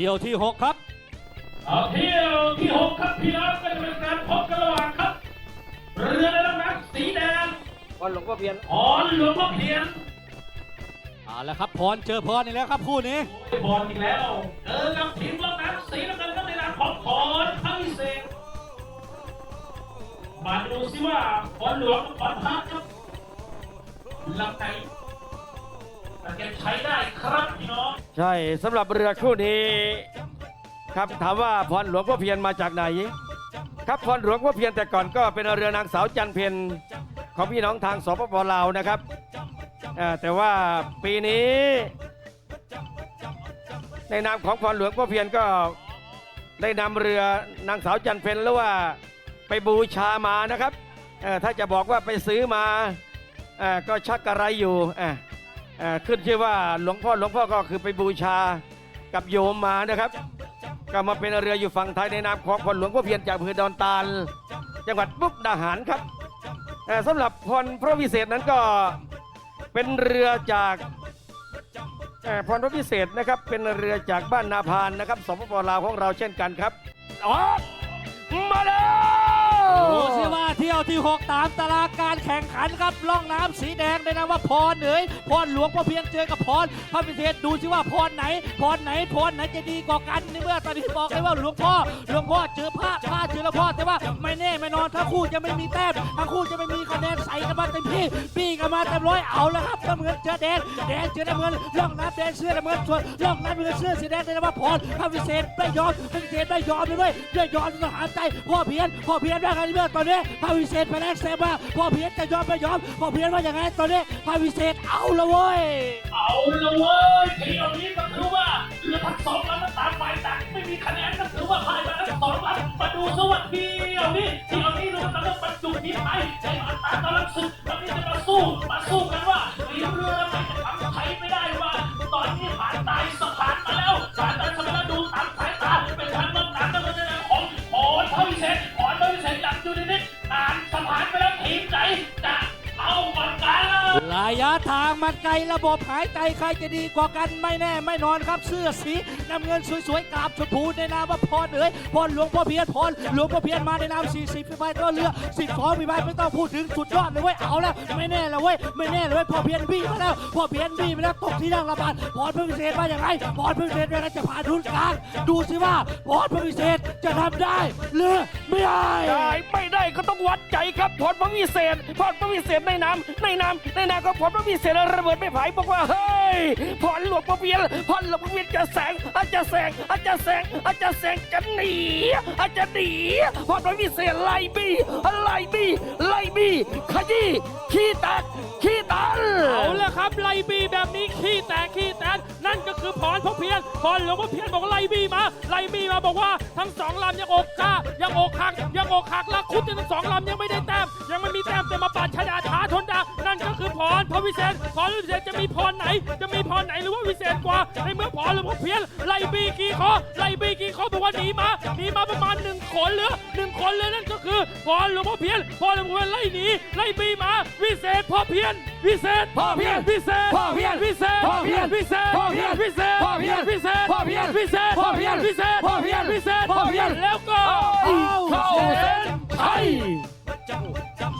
ที่ยวที่ 6 ครับ เอาเที่ยวที่หกครับพี่น้องก็จะเป็นการพบกันระหว่างครับ เรือในลำน้ำสีแดงวันหลวงพ่อเพียนอ่อนหลวงพ่อเพียนเอาละครับพรเจอพรนี่แล้วครับคู่นี้ โอ้ยบอลอีกแล้วเจอกับทีมลำน้ำสีน้ำเงินก็ในนามของพรพังเศษมาดูสิว่าพรหลวงกับพรพักครับลำไหนแต่แกใช้ได้ครับพี่น้อง ใช่สำหรับเรือคู่นี้ ครับถามว่าพรหลวงพ่อเพียนมาจากไหน ครับพรหลวงพ่อเพียนแต่ก่อนก็เป็นเรือนางสาวจันเพนของพี่น้องทางสปปลาวนะครับแต่ว่าปีนี้ ในนามของพรหลวงพ่อเพียนก็ได้นำเรือนางสาวจันเพนหรือว่าไปบูชามานะครับถ้าจะบอกว่าไปซื้อมาก็ชักกระไรอยู่ เอ่อขึ้นชื่อว่าหลวงพ่อหลวงพ่อก็คือไปบูชากับโยมมานะครับ ก็มาเป็นเรืออยู่ฝั่งไทยในนามของพลหลวงพ่อเพียรจากอำเภอดอนตาล จังหวัดมุกดาหารครับเอ่อสำหรับพรพระวิเศษนั้นก็เป็นเรือจากเอ่อพรพระวิเศษนะครับเป็นเรือจากบ้านนาพานนะครับสปปลาวของเราเช่นกันครับอ๋อมาแล้ว ดูสิว่าเที่ยวที่ 6 ตามตารางการแข่งขันครับล่องน้ำสีแดงในนามว่าพรเอ๋ยพรหลวงพ่อเพียงเจอกับพรพระพิเศษดูสิว่าพรไหนพรไหนพรไหนจะดีกว่ากันในเมื่อตอนนี้บอกเลยว่าหลวงพ่อหลวงพ่อเจอพระพระเจอหลวงพ่อแต่ว่าไม่แน่ไม่นอนทั้งคู่จะไม่มีแต้มทั้งคู่จะไม่มีคะแนนใส่กันมาเต็มที่ปีกันมาเต็มร้อยเอาแล้วครับน้ำเงินเจอแดงแดงเจอน้ำเงินล่องน้ำแดงเสื้อน้ำเงินส่วนล่องน้ำเงินเสื้อสีแดงในนามว่าพรพระพิเศษไม่ยอมพระพิเศษไม่ยอมเลยด้วยด้วยอมทหาใจพ่อเพียนพ่อเพียนการเมื่อตอนนี้พาวิเศษไปแลกเซบ้าพ่อเพียนจะยอมไม่ยอมพ่อเพียนว่าอย่างไรตอนนี้พาวิเศษเอาละเว้ยเอาละเว้ยเที่ยวนี้ก็ถือว่าเรือทั้งสองลำนั้นต่างฝ่ายต่างไม่มีคะแนนก็ถือว่าพ่ายไปแล้วสองลำมาดูสวัสดีเที่านี้เที่ยวนี้เรากำลังบรรจุทีมไทยในอัตรากำลังศึกวันนี้จะมาสู้มาสู้กันว่า ระยะทางมันไกลระบบหายใจใครจะดีกว่ากันไม่แน่ไม่นอนครับเสื้อสีน้ำเงินสวยๆกราบชมพูในนามว่าพรเอ๋ยพรหลวงพ่อเพียรพรหลวงพ่อเพียรมาในนาม40ฝีพายก็เรือ12ฝีพายไม่ต้องพูดถึงสุดยอดเลยเว้ยเอาแล้วไม่แน่เลยเว้ยไม่แน่เลยเว้ยพ่อเพียรบี้มาแล้วพ่อเพียรบี้มาแล้วตกที่นั่งระบาดพรพระพิเศษมาอย่างไรพรพระพิเศษเป็นจะผ่านทุนกลางดูสิว่าพรพระพิเศษจะทำได้หรือไม่ได้ได้ไม่ได้ก็ต้องวัดใจครับพรพระวิเศษพรพระวิเศษในน้ำในน้ำในน้ำก็พรพระวิเศษระเบิดไม่ไผ่บอกว่าเฮ้ยพรหลวงพ่อเพียรพรหลวงพ่อเพียรจะแสงอาจจะแสงอาจจะแสงอาจจะแสงจะหนีอาจจะหนีพรพระวิเศษไล่บี้ไล่บี้ไล่บี้ขยี้ขี้แตกขี้ตันเอาละครับไล่บีแบบนี้ขี้แตกขี้แตนนั่นก็คือพรพระเพียรพรหลวงพ่อเพียรบอกว่าไล่บีมาไล่บีมาบอกว่าทั้งสองลำยังอกกล้ายังอกหักยังอกหักและคุดทั้งสองลำยังไม่ได้แต้มยังไม่มีแต้มแต่มาป วิเศษพรวิเศษจะมีพรไหน จะมีพรไหนหรือว่าวิเศษกว่าในเมื่อพรหลวงพ่อเพียรไล่บีกี่ข้อไล่บีกี่ข้อบอกว่าหนีมาหนีมาประมาณหนึ่งขนเหลือหนึ่งขนเลยนั่นก็คือพรหลวงพ่อเพียรพรหลวงพ่อเพียรไล่หนีไล่บีมาวิเศษพ่อเพียรวิเศษพ่อเพียรวิเศษพ่อเพียรวิเศษพ่อเพียรวิเศษพ่อเพียรวิเศษพ่อเพียรวิเศษพ่อเพียรวิเศษพ่อเพียรวิเศษพ่อเพียรวิเศษพ่อเพียรแล้วก็เข้าเส้นชัย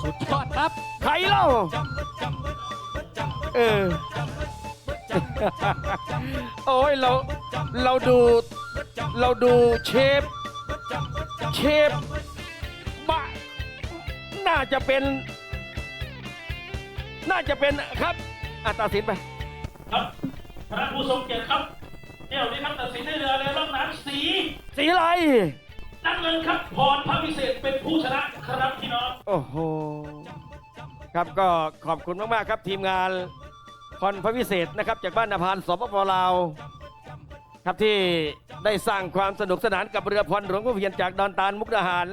สุดยอดครับใครเล่าเออโอ้ยเราเราดูเราดูเชฟเชฟบะน่าจะเป็น น่าจะเป็นครับอะตัดสินไป ครับคณะผู้ทรงเกียรติครับเที่ยวนี้ครับตัดสินให้เรือเรื่องน้ำสี สีอะไร น้ำเงินครับพรพระวิเศษเป็นผู้ชนะครับพี่น้อง โอ้โห ครับก็ขอบคุณมาก ๆ ครับทีมงานพรพระวิเศษนะครับ จากบ้านนาพานสปปลาว ครับที่ได้สร้างความสนุกสนานกับเรือพรหลวงพ่อเพียรจากดอนตาลมุกดาหาร